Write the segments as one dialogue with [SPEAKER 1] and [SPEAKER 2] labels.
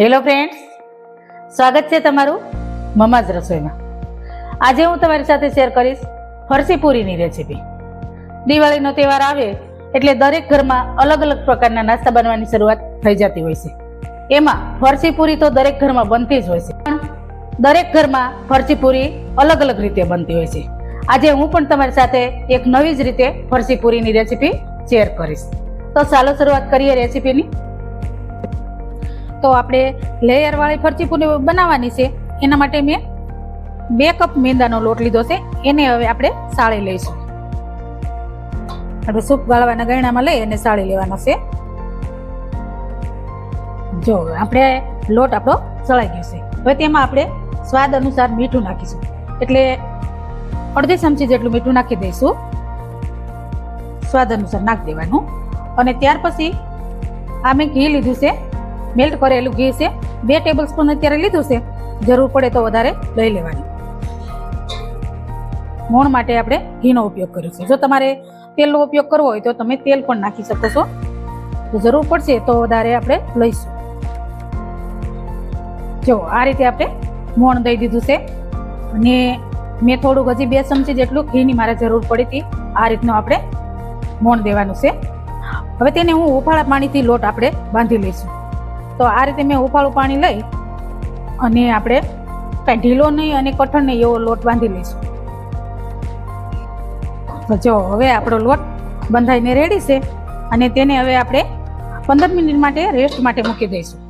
[SPEAKER 1] Hello friends સ્વાગત છે તમારું મમાજ રસોઈમાં. આજે હું તમારી સાથે શેર કરીશ ફરસી પૂરીની રેસીપી દિવાળીનો તહેવાર આવે એટલે દરેક ઘરમાં અલગ અલગ પ્રકારના નાસ્તા બનવાની શરૂઆત થઈ જતી હોય છે. એમાં ફરસી પૂરી તો દરેક ઘરમાં બનતી જ હોય છે, પણ દરેક ઘરમાં ફરસી પૂરી અલગ અલગ રીતે બનતી હોય છે. આજે હું પણ તમારી સાથે એક નવી જ રીતે ફરસી પૂરીની રેસીપી શેર કરીશ. તો ચાલો શરૂઆત કરીએ રેસીપીની તો આપણે લેયરવાળી ફરચી પૂરી બનાવવાની છે. એના માટે મેં બે કપ મેંદાનો લોટ લીધો છે. એને હવે આપણે સાળી લઈશું. આપણે સૂપ ગાળવાના ગરણામાં લઈ અને સાળી લેવાનો છે. જો, આપણે લોટ આપણો સળાઈ ગયો છે. હવે તેમાં આપણે સ્વાદ અનુસાર મીઠું નાખીશું. એટલે અડધી ચમચી જેટલું મીઠું નાખી દઈશું. સ્વાદ અનુસાર નાખી દેવાનું. અને ત્યાર પછી આ મેં ઘી લીધું છે. મેલ્ટ કરેલું ઘી છે, બે ટેબલ સ્પૂન અત્યારે લીધું છે. જરૂર પડે તો વધારે લઈ લેવાની. મોણ માટે આપણે ઘીનો ઉપયોગ કર્યો છે. જો તમારે તેલનો ઉપયોગ કરવો હોય તો તમે તેલ પણ નાખી શકો છો. જરૂર પડશે તો વધારે આપણે લઈશું. જો આ રીતે આપણે મોણ દઈ દીધું છે અને મેં થોડુંક હજી બે ચમચી જેટલું ઘીની મારે જરૂર પડી હતી. આ રીતનું આપણે મોણ દેવાનું છે. હવે તેને હું ઉફાળા પાણીથી લોટ આપણે બાંધી લઈશું. તો આ રીતે મેં હુંફાળું પાણી લઈ અને આપણે કાંઈ ઢીલો નહીં અને કઠણ નહીં એવો લોટ બાંધી લઈશું. તો જો, હવે આપણો લોટ બંધાઈને રેડી છે અને તેને હવે આપણે પંદર મિનિટ માટે રેસ્ટ માટે મૂકી દઈશું.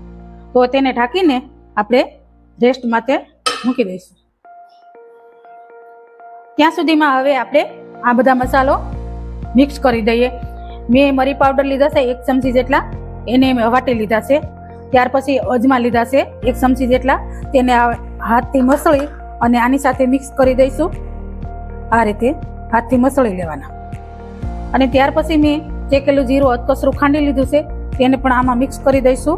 [SPEAKER 1] તો તેને ઢાંકીને આપણે રેસ્ટ માટે મૂકી દઈશું. ત્યાં સુધીમાં હવે આપણે આ બધા મસાલો મિક્સ કરી દઈએ. મેં મરી પાવડર લીધા છે, એક ચમચી જેટલા. એને મેં વાટી લીધા છે. ત્યાર પછી અજમા લીધા છે, એક ચમચી જેટલા. તેને હાથથી મસળી અને આની સાથે મિક્સ કરી દઈશું. આ રીતે હાથથી મસળી લેવાના. અને ત્યાર પછી મેં ચેકેલું જીરું અધકસરું ખાંડી લીધું છે, તેને પણ આમાં મિક્સ કરી દઈશું.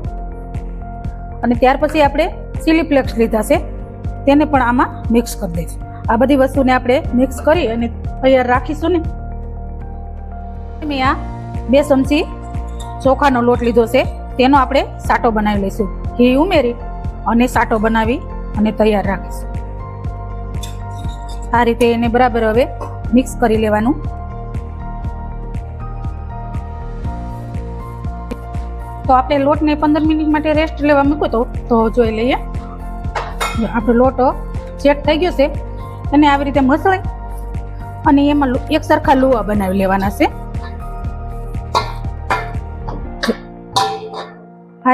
[SPEAKER 1] અને ત્યાર પછી આપણે ચીલી ફ્લેક્સ લીધા છે, તેને પણ આમાં મિક્સ કરી દઈશું. આ બધી વસ્તુને આપણે મિક્સ કરી અને તૈયાર રાખીશું ને. મેં આ બે ચમચી ચોખાનો લોટ લીધો છે. તેનો આપણે સાટો બનાવી લઈશું. ઘી ઉમેરી અને સાટો બનાવી અને તૈયાર રાખીશું. આ રીતે એને બરાબર હવે મિક્સ કરી લેવાનું. તો આપણે લોટને પંદર મિનિટ માટે રેસ્ટ લેવા મૂક્યો તો તો જોઈ લઈએ. આપણો લોટો ચેક થઈ ગયો છે. અને આવી રીતે મસળાઈ અને એમાં એક સરખા લુવા બનાવી લેવાના છે.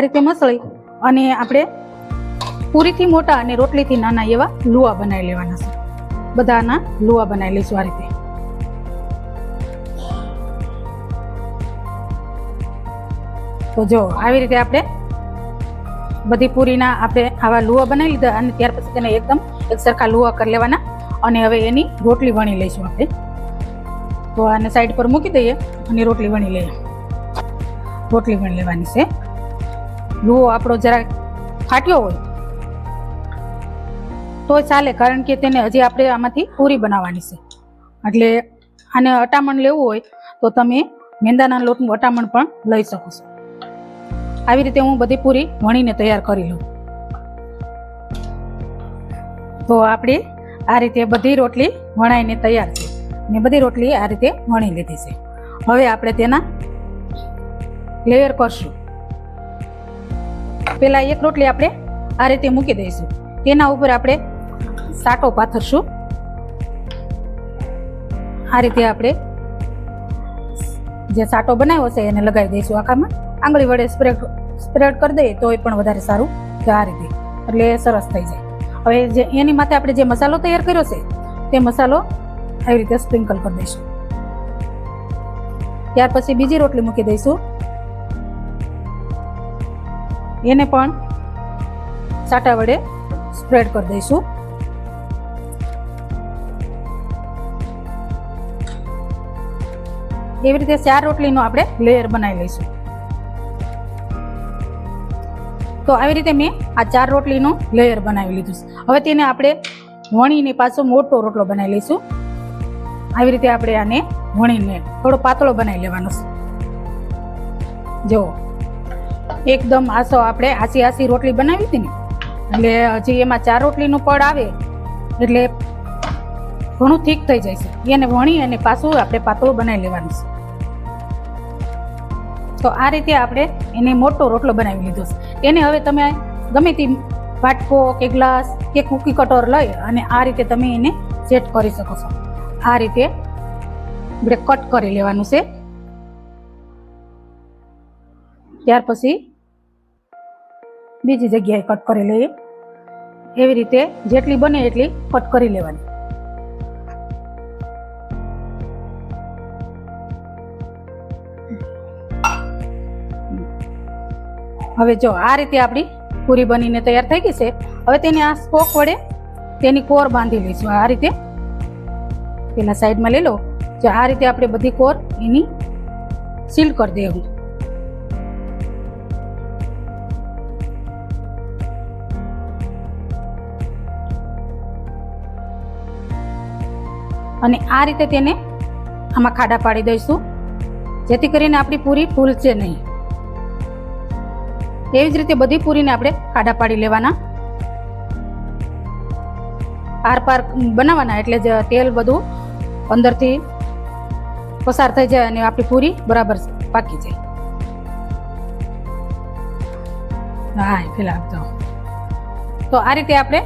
[SPEAKER 1] આ રીતે મસળી અને આપણે પૂરીથી મોટા અને રોટલીથી નાના એવા લુઆ બનાવી લેવાના છે. બધાના લુઆ બનાવી લઈશું આ રીતે. તો જો, આવી રીતે આપણે બધી પૂરીના આપણે આવા લુવા બનાવી લીધા અને ત્યાર પછી તેને એકદમ એક સરખા લુવા કરી લેવાના અને હવે એની રોટલી વણી લઈશું આપણે. તો આને સાઈડ પર મૂકી દઈએ અને રોટલી વણી લઈએ. રોટલી વણી લેવાની છે. લુવો આપણો જરા ફાટ્યો હોય. તો ચાલે, કારણ કે તેને હજી આપણે આમાંથી પૂરી બનાવવાની છે. એટલે આને અટામણ લેવું હોય, તો તમે મેંદાના લોટનું અટામણ પણ લઈ શકો છો. આવી રીતે હું બધી પૂરી વણીને તૈયાર કરી લઉં. તો આપણે આ રીતે બધી રોટલી વણાઈને તૈયાર છે. મેં બધી રોટલી આ રીતે વણી લીધી છે. હવે આપણે તેના લેયર કરશું. પેલા એક રોટલી આપણે આ રીતે મૂકી દઈશું. તેના ઉપર આપણે સાટો પાથરશું. આ રીતે આપણે જે સાટો બનાવ્યો છે એને લગાવી દઈશું આખામાં. આંગળી વડે સ્પ્રેડ સ્પ્રેડ કરી દઈએ તોય પણ વધારે સારું કે આ રીતે. એટલે સરસ થઈ જાય. હવે જે એની માથે આપણે જે મસાલો તૈયાર કર્યો છે, તે મસાલો આવી રીતે સ્પ્રિંકલ કરી દઈશું. ત્યાર પછી બીજી રોટલી મૂકી દઈશું. એને પણ સાટા વડે સ્પ્રેડ કરી દઈશું. એવી રીતે ચાર રોટલીનો આપણે લેયર બનાવી લઈશું. તો આવી રીતે મેં આ ચાર રોટલીનું લેયર બનાવી લીધું છે. હવે તેને આપણે વણીને પાછો મોટો રોટલો બનાવી લઈશું. આવી રીતે આપણે આને વણીને થોડો પાતળો બનાવી લેવાનો છે. જુઓ. એકદમ આસો આપણે આસી આસી રોટલી બનાવી હતી ને. એટલે હજી એમાં ચાર રોટલીનું પડ આવે, એટલે ઘણું ઠીક થઈ જાય છે. એને વણી અને પાછું આપણે પાતળું બનાવી લેવાનું છે. તો આ રીતે આપણે એને મોટો રોટલો બનાવી લીધો છે. એને હવે તમે ગમે તે વાટકો કે ગ્લાસ કે કૂકી કટોર લઈ અને આ રીતે તમે એને સેટ કરી શકો છો. આ રીતે આપણે કટ કરી લેવાનું છે. ત્યાર પછી બીજી જગ્યાએ કટ કરી લઈએ એવી રીતે જેટલી બને એટલી કટ કરી લેવાની. હવે જો આ રીતે આપણી પૂરી બનીને તૈયાર થઈ ગઈ છે. હવે તેને આ સ્પોક વડે તેની કોર બાંધી લઈશું. આ રીતે પેલા સાઈડમાં લઈ લો. જો આ રીતે આપણે બધી કોર એની સીલ કરી દેવું અને આ રીતે તેને આમાં ખાડા પાડી દઈશું. જેથી કરીને આપણી પૂરી ફૂલશે નહીં. એવી જ રીતે બધી પૂરીને આપણે ખાડા પાડી લેવાના. આર પાર બનાવવાના એટલે જ તેલ બધું અંદરથી પસાર થઈ જાય અને આપણી પૂરી બરાબર પાકી જાય. હા પેલા આપજો. તો આ રીતે આપણે,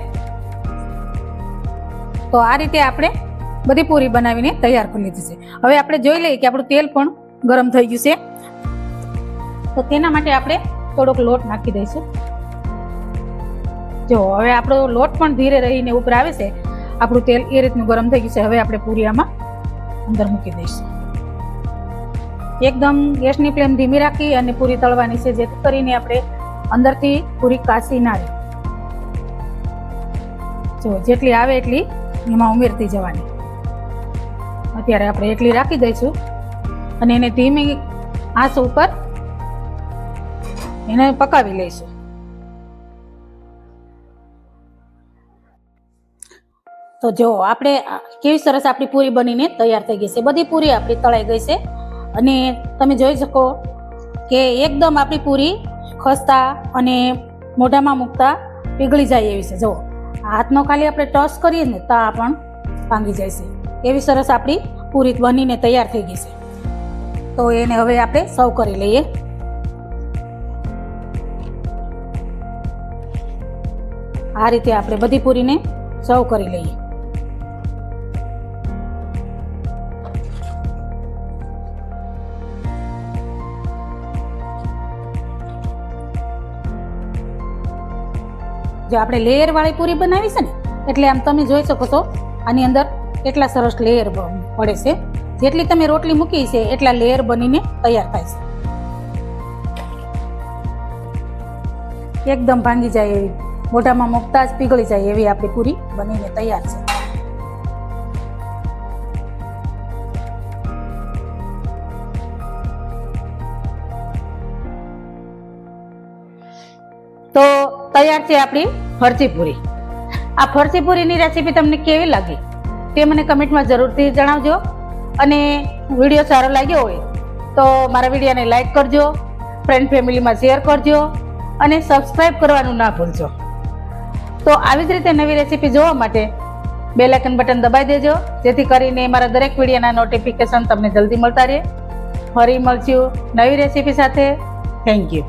[SPEAKER 1] તો આ રીતે આપણે બધી પૂરી બનાવીને તૈયાર કરી લીધી છે. હવે આપણે જોઈ લઈએ કે આપણું તેલ પણ ગરમ થઈ ગયું છે. તો તેના માટે આપણે થોડોક લોટ નાખી દઈશું. જો, હવે આપણો લોટ પણ ધીરે રહીને ઉપર આવે છે. આપણું તેલ એ રીતનું ગરમ થઈ ગયું છે. હવે આપણે પૂરી આમાં અંદર મૂકી દઈશું. એકદમ ગેસની ફ્લેમ ધીમી રાખી અને પૂરી તળવાની છે, જેથી કરીને આપણે અંદરથી પૂરી કાચી ના રહે. જો, જેટલી આવે એટલી એમાં ઉમેરતી જવાની. અત્યારે આપણે એટલી રાખી દઈશું. અને એને ધીમી આંચ ઉપર એને પકાવી લઈશું. તો જો, આપણે કેવી સરસ આપણી પૂરી બનીને તૈયાર થઈ ગઈ છે. બધી પૂરી આપણી તળાઈ ગઈ છે. અને તમે જોઈ શકો કે એકદમ આપણી પૂરી ખસતા અને મોઢામાં મૂકતા પીગળી જાય એવી છે. જુઓ હાથનો ખાલી આપણે ટચ કરીએ ને, તા પણ ભાંગી જાય છે. એવી સરસ આપણી પૂરી બનીને તૈયાર થઈ ગઈ છે. તો એને હવે આપણે સર્વ કરી લઈએ. આ રીતે આપણે બધી પૂરીને સર્વ કરી લઈએ. જો આપણે લેયર વાળી પૂરી બનાવી છે ને, એટલે આમ તમે જોઈ શકો છો, આની અંદર કેટલા સરસ લેયર પડે છે. જેટલી તમે રોટલી મૂકી છે, એટલા લેયર બનીને તૈયાર થાય છે. એકદમ ભાંગી જાય એવી. મોઢામાં મૂકતા જ પીગળી જાય એવી આપણી પૂરી બનીને તૈયાર છે. તો તૈયાર છે આપણી ફરસી પૂરી. આ ફરસી પૂરીની રેસીપી તમને કેવી લાગી? તે મને કમેન્ટમાં જરૂરથી જણાવજો. અને વીડિયો સારો લાગ્યો હોય તો મારા વિડીયોને લાઈક કરજો ફ્રેન્ડ ફેમિલીમાં શેર કરજો અને સબસ્ક્રાઈબ કરવાનું ના ભૂલજો. તો આવી જ રીતે નવી રેસીપી જોવા માટે બે લાઇકન બટન દબાઈ દેજો, જેથી કરીને મારા દરેક વિડીયોના નોટિફિકેશન તમને જલ્દી મળતા રહે. ફરી મળશું નવી રેસીપી સાથે. Thank you